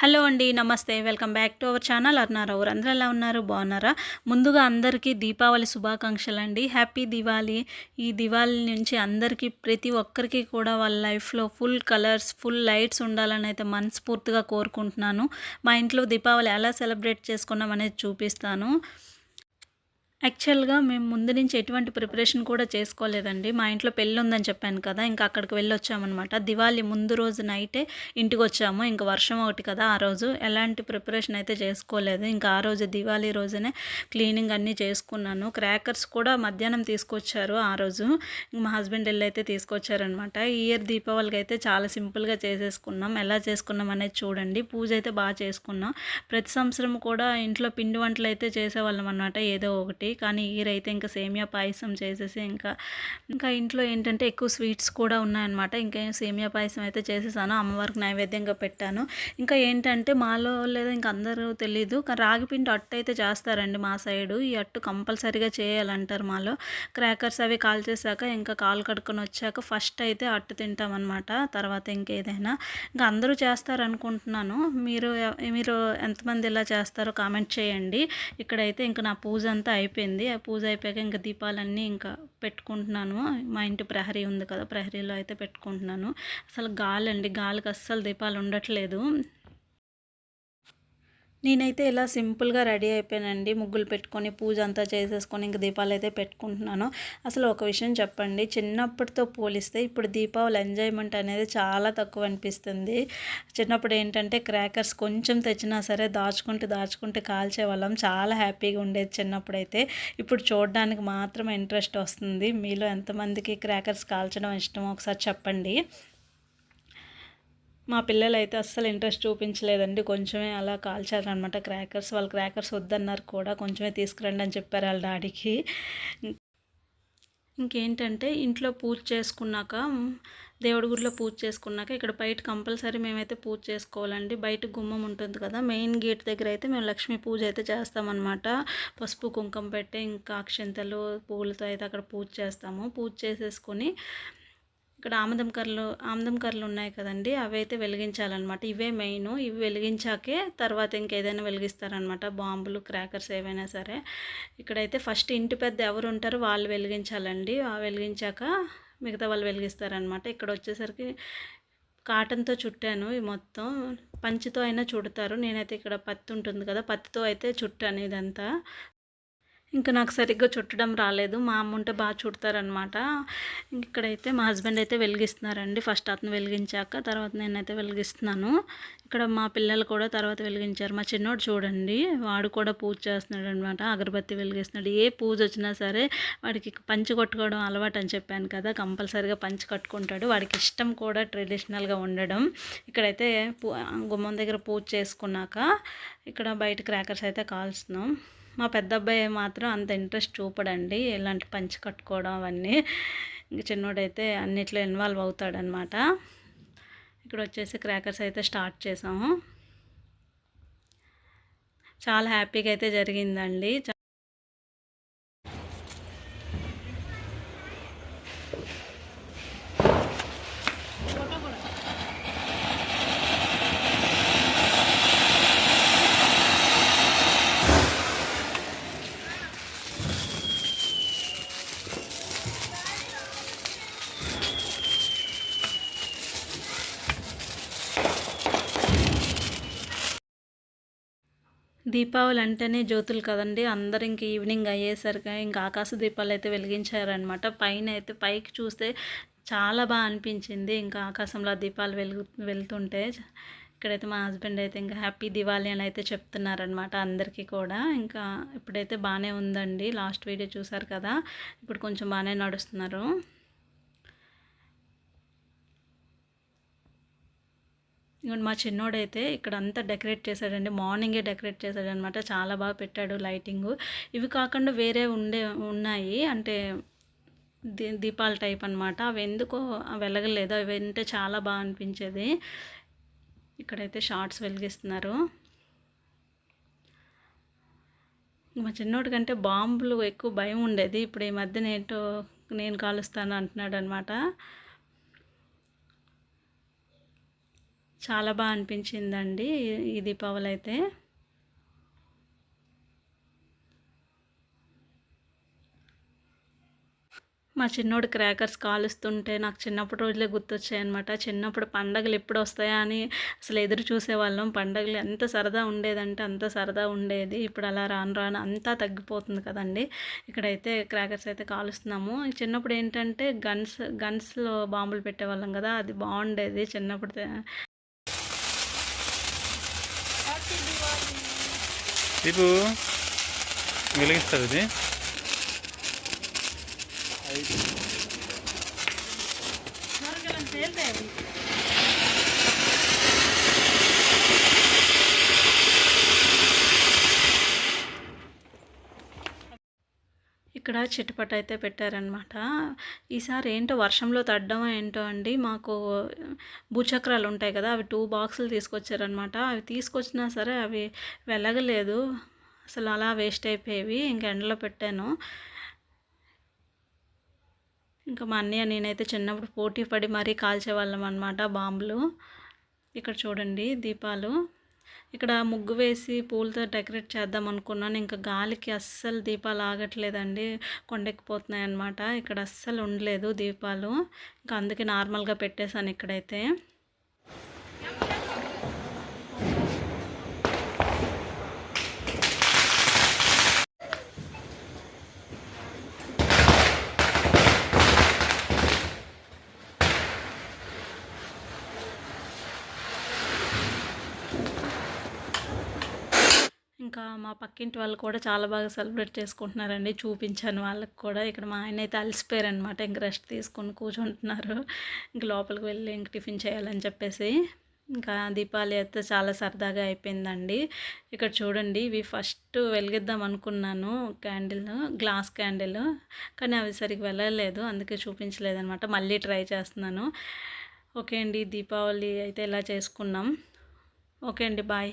Hello అండి నమస్తే. Welcome back to our channel. అన్నారు ఊరు అందరూ ఎలా ఉన్నారు? బాగున్నారా? ముందుగా అందరికీ దీపావళి శుభాకాంక్షలు అండి హ్యాపీ దివాళీ. ఈ దివాళీ నుంచి అందరికీ ప్రతి ఒక్కరికి కూడా వాళ్ళ లైఫ్లో ఫుల్ కలర్స్ ఫుల్ లైట్స్ ఉండాలని అయితే మనస్ఫూర్తిగా కోరుకుంటున్నాను. మా ఇంట్లో దీపావళి ఎలా సెలబ్రేట్ చేసుకున్నాం అనేది చూపిస్తాను. యాక్చువల్గా మేము ముందు నుంచి ఎటువంటి ప్రిపరేషన్ కూడా చేసుకోలేదండి. మా ఇంట్లో పెళ్ళి ఉందని చెప్పాను కదా ఇంకా అక్కడికి వెళ్ళొచ్చామన్నమాట. దివాళీ ముందు రోజు నైటే ఇంటికి వచ్చాము. ఇంకా వర్షం ఒకటి కదా ఆ రోజు. ఎలాంటి ప్రిపరేషన్ అయితే చేసుకోలేదు. ఇంకా ఆ రోజు దివాళీ రోజునే క్లీనింగ్ అన్నీ చేసుకున్నాను. క్రాకర్స్ కూడా మధ్యాహ్నం తీసుకొచ్చారు ఆ రోజు. మా హస్బెండ్ వెళ్ళి అయితే తీసుకొచ్చారనమాట ఈ ఇయర్ దీపావళికి అయితే చాలా సింపుల్గా చేసేసుకున్నాం. ఎలా చేసుకున్నాం అనేది చూడండి. పూజ అయితే బాగా చేసుకున్నాం. ప్రతి సంవత్సరం కూడా ఇంట్లో పిండి వంటలు అయితే చేసేవాళ్ళం అనమాట ఏదో ఒకటి. కానీ ఈరైతే ఇంకా సేమియా పాయసం చేసేసి ఇంకా ఇంకా ఇంట్లో ఏంటంటే ఎక్కువ స్వీట్స్ కూడా ఉన్నాయన్నమాట. ఇంకా సేమియా పాయసం అయితే చేసేసాను. అమ్మవారికి నైవేద్యంగా పెట్టాను. ఇంకా ఏంటంటే మాలో లేదా ఇంకా అందరూ తెలీదు. కానీ రాగిపిండి అట్టు అయితే చేస్తారండి మా సైడు. ఈ అట్టు కంపల్సరీగా చేయాలంటారు మాలో. క్రాకర్స్ అవి కాల్ చేశాక ఇంకా కాలు కడుక్కొని వచ్చాక ఫస్ట్ అయితే అట్టు తింటామన్నమాట. తర్వాత ఇంకేదైనా. ఇంకా అందరూ చేస్తారు అనుకుంటున్నాను మీరు మీరు ఎంతమంది ఇలా చేస్తారో కామెంట్ చేయండి. ఇక్కడైతే ఇంకా నా పూజ అంతా అయిపోయింది. అయిపోయింది. ఆ పూజ అయిపోయాక ఇంకా దీపాలన్నీ ఇంకా పెట్టుకుంటున్నాను. మా ఇంటి ప్రహరీ ఉంది కదా ప్రహరీలో అయితే పెట్టుకుంటున్నాను. అసలు గాలి అండి గాలికి అస్సలు దీపాలు ఉండట్లేదు. నేనైతే ఇలా సింపుల్గా రెడీ అయిపోయానండి. ముగ్గులు పెట్టుకొని పూజ అంతా చేసేసుకొని ఇంక దీపాలు అయితే పెట్టుకుంటున్నాను. అసలు ఒక విషయం చెప్పండి. చిన్నప్పటితో పోలిస్తే ఇప్పుడు దీపావళి ఎంజాయ్మెంట్ అనేది చాలా తక్కువ అనిపిస్తుంది. చిన్నప్పుడు ఏంటంటే క్రాకర్స్ కొంచెం తెచ్చినా సరే దాచుకుంటూ దాచుకుంటూ కాల్చేవాళ్ళం. చాలా హ్యాపీగా ఉండేది చిన్నప్పుడైతే. ఇప్పుడు చూడడానికి మాత్రం ఇంట్రెస్ట్ వస్తుంది. మీలో ఎంతమందికి క్రాకర్స్ కాల్చడం ఇష్టమో ఒకసారి చెప్పండి. మా పిల్లలు అయితే అస్సలు ఇంట్రెస్ట్ చూపించలేదండి. కొంచెమే అలా కాల్చారనమాట క్రాకర్స్. వాళ్ళు క్రాకర్స్ వద్దన్నారు కూడా కొంచెమే తీసుకురండి అని చెప్పారు వాళ్ళ డాడీకి. ఇంకేంటంటే ఇంట్లో పూజ చేసుకున్నాక దేవుడి గుడిలో పూజ చేసుకున్నాక ఇక్కడ బయట కంపల్సరీ మేమైతే పూజ చేసుకోవాలండి. బయట గుమ్మం ఉంటుంది కదా మెయిన్ గేట్ దగ్గర అయితే మేము లక్ష్మీ పూజ అయితే చేస్తామన్నమాట పసుపు కుంకుమ పెట్టి ఇంకా అక్షంతలు పూలతో అయితే అక్కడ పూజ చేస్తాము. పూజ చేసేసుకొని ఇక్కడ ఆమదం కర్రలు ఆమదం కర్రలు ఉన్నాయి కదండి. అవి అయితే వెలిగించాలన్నమాట. ఇవే మెయిన్. ఇవి వెలిగించాకే తర్వాత ఇంకేదైనా వెలిగిస్తారనమాట బాంబులు క్రాకర్స్ ఏవైనా సరే. ఇక్కడైతే ఫస్ట్ ఇంటి పెద్ద ఎవరు ఉంటారో వాళ్ళు వెలిగించాలండి. వెలిగించాక మిగతా వాళ్ళు వెలిగిస్తారనమాట ఇక్కడ వచ్చేసరికి కాటన్తో చుట్టాను ఈ మొత్తం. పంచితో అయినా చుడతారు. నేనైతే ఇక్కడ పత్తి ఉంటుంది కదా పత్తితో అయితే చుట్టాను ఇదంతా. ఇంకా నాకు సరిగ్గా చుట్టడం రాలేదు. మా అమ్మ ఉంటే బాగా చుడతారనమాట ఇక్కడైతే మా హస్బెండ్ అయితే వెలిగిస్తున్నారండి. ఫస్ట్ అతను వెలిగించాక తర్వాత నేనైతే వెలిగిస్తున్నాను. ఇక్కడ మా పిల్లలు కూడా తర్వాత వెలిగించారు. మా చిన్నోడు చూడండి వాడు కూడా పూజ చేస్తున్నాడు అనమాట అగరబత్తి వెలిగిస్తున్నాడు. ఏ పూజ వచ్చినా సరే వాడికి పంచి కొట్టుకోవడం అలవాటు అని చెప్పాను కదా కంపల్సరీగా పంచి కట్టుకుంటాడు. వాడికి ఇష్టం కూడా ట్రెడిషనల్గా ఉండడం. ఇక్కడైతే గుమ్మం దగ్గర పూజ చేసుకున్నాక ఇక్కడ బయట క్రాకర్స్ అయితే కాల్స్తున్నాం. మా పెద్ద అబ్బాయి మాత్రం అంత ఇంట్రెస్ట్ చూపడండి ఇలాంటి పంచి కట్టుకోవడం అవన్నీ. ఇంక చిన్నోడైతే అన్నిట్లో ఇన్వాల్వ్ అవుతాడనమాట ఇక్కడ వచ్చేసి క్రాకర్స్ అయితే స్టార్ట్ చేసాము. చాలా హ్యాపీగా అయితే జరిగిందండి. దీపావళి అంటేనే జ్యోతులు కదండి. అందరు ఇంక ఈవినింగ్ అయ్యేసరికి ఇంకా ఆకాశ దీపాలు అయితే వెలిగించారనమాట పైన అయితే పైకి చూస్తే చాలా బాగా అనిపించింది. ఇంకా ఆకాశంలో దీపాలు వెలుగు వెళ్తుంటే ఇక్కడైతే మా హస్బెండ్ అయితే ఇంకా హ్యాపీ దివాళీ అని అయితే చెప్తున్నారనమాట అందరికీ కూడా. ఇంకా ఇప్పుడైతే బాగానే ఉందండి. లాస్ట్ వీడియో చూసారు కదా ఇప్పుడు కొంచెం బాగానే నడుస్తున్నారు. ఇవ్వండి మా చిన్నోడైతే ఇక్కడ అంతా డెకరేట్ చేశాడండి మార్నింగే డెకరేట్ చేశాడనమాట చాలా బాగా పెట్టాడు లైటింగ్. ఇవి కాకుండా వేరే ఉండే ఉన్నాయి. అంటే దీ దీపాల టైప్ అనమాట. అవి ఎందుకో వెలగలేదు. అవి అంటే చాలా బాగా అనిపించేది. ఇక్కడైతే షార్ట్స్ వెలిగిస్తున్నారు. మా చిన్నోడి కంటే బాంబులు ఎక్కువ భయం ఉండేది. ఇప్పుడు ఈ మధ్య నేటో నేను కాలుస్తాను అంటున్నాడు అనమాట చాలా బాగా అనిపించిందండి ఈ- దీపావళి అయితే. మా చిన్నోడు క్రాకర్స్ కాలుస్తుంటే నాకు చిన్నప్పటి రోజులే గుర్తొచ్చాయి అనమాట చిన్నప్పుడు పండగలు ఎప్పుడు వస్తాయా అని అసలు ఎదురు చూసేవాళ్ళం. పండగలు ఎంత సరదా ఉండేదంటే అంత సరదా ఉండేది. ఇప్పుడు అలా రాను రాను అంతా తగ్గిపోతుంది కదండి. ఇక్కడైతే క్రాకర్స్ అయితే కాలుస్తున్నాము. చిన్నప్పుడు ఏంటంటే గన్స్ గన్స్లో బాంబులు పెట్టేవాళ్ళం కదా అది బాగుండేది చిన్నప్పుడు. దీపు వెలిగిస్తారు ఇది ఇక్కడ చిట్టుపట్టు అయితే పెట్టారనమాట ఈసారి ఏంటో వర్షంలో తడ్డం ఏంటో అండి మాకు భూచక్రాలు ఉంటాయి కదా అవి టూ బాక్సులు తీసుకొచ్చారనమాట అవి తీసుకొచ్చినా సరే అవి వెలగలేదు. అసలు అలా వేస్ట్ అయిపోయేవి ఇంక ఎండలో పెట్టాను. ఇంకా మా అన్నయ్య నేనైతే చిన్నప్పుడు పోటీ పడి మరీ కాల్చేవాళ్ళం అనమాట బాంబులు. ఇక్కడ చూడండి దీపాలు. ఇక్కడ ముగ్గు వేసి పూలతో డెకరేట్ చేద్దాం అనుకున్నాను. ఇంకా గాలికి అస్సలు దీపాలు ఆగట్లేదండి. కొండెక్కిపోతున్నాయి అన్నమాట. ఇక్కడ అస్సలు ఉండలేదు దీపాలు. ఇంకా అందుకే నార్మల్గా పెట్టేశాను ఇక్కడైతే. ఇంకా మా పక్కింటి వాళ్ళు కూడా చాలా బాగా సెలబ్రేట్ చేసుకుంటున్నారండి. చూపించాను వాళ్ళకి కూడా. ఇక్కడ మా ఆయన అయితే అలసిపోయారనమాట ఇంక రెస్ట్ తీసుకొని కూర్చుంటున్నారు. ఇంక లోపలికి వెళ్ళి ఇంక టిఫిన్ చేయాలని చెప్పేసి. ఇంకా దీపావళి అయితే చాలా సరదాగా అయిపోయిందండి. ఇక్కడ చూడండి ఇవి ఫస్ట్ వెలిగిద్దాం అనుకున్నాను క్యాండిల్ గ్లాస్ క్యాండిల్. కానీ అవి సరిగ్గా వెళ్ళలేదు అందుకే చూపించలేదనమాట మళ్ళీ ట్రై చేస్తున్నాను. ఓకే అండి దీపావళి అయితే ఇలా చేసుకున్నాం. ఓకే అండి బాయ్.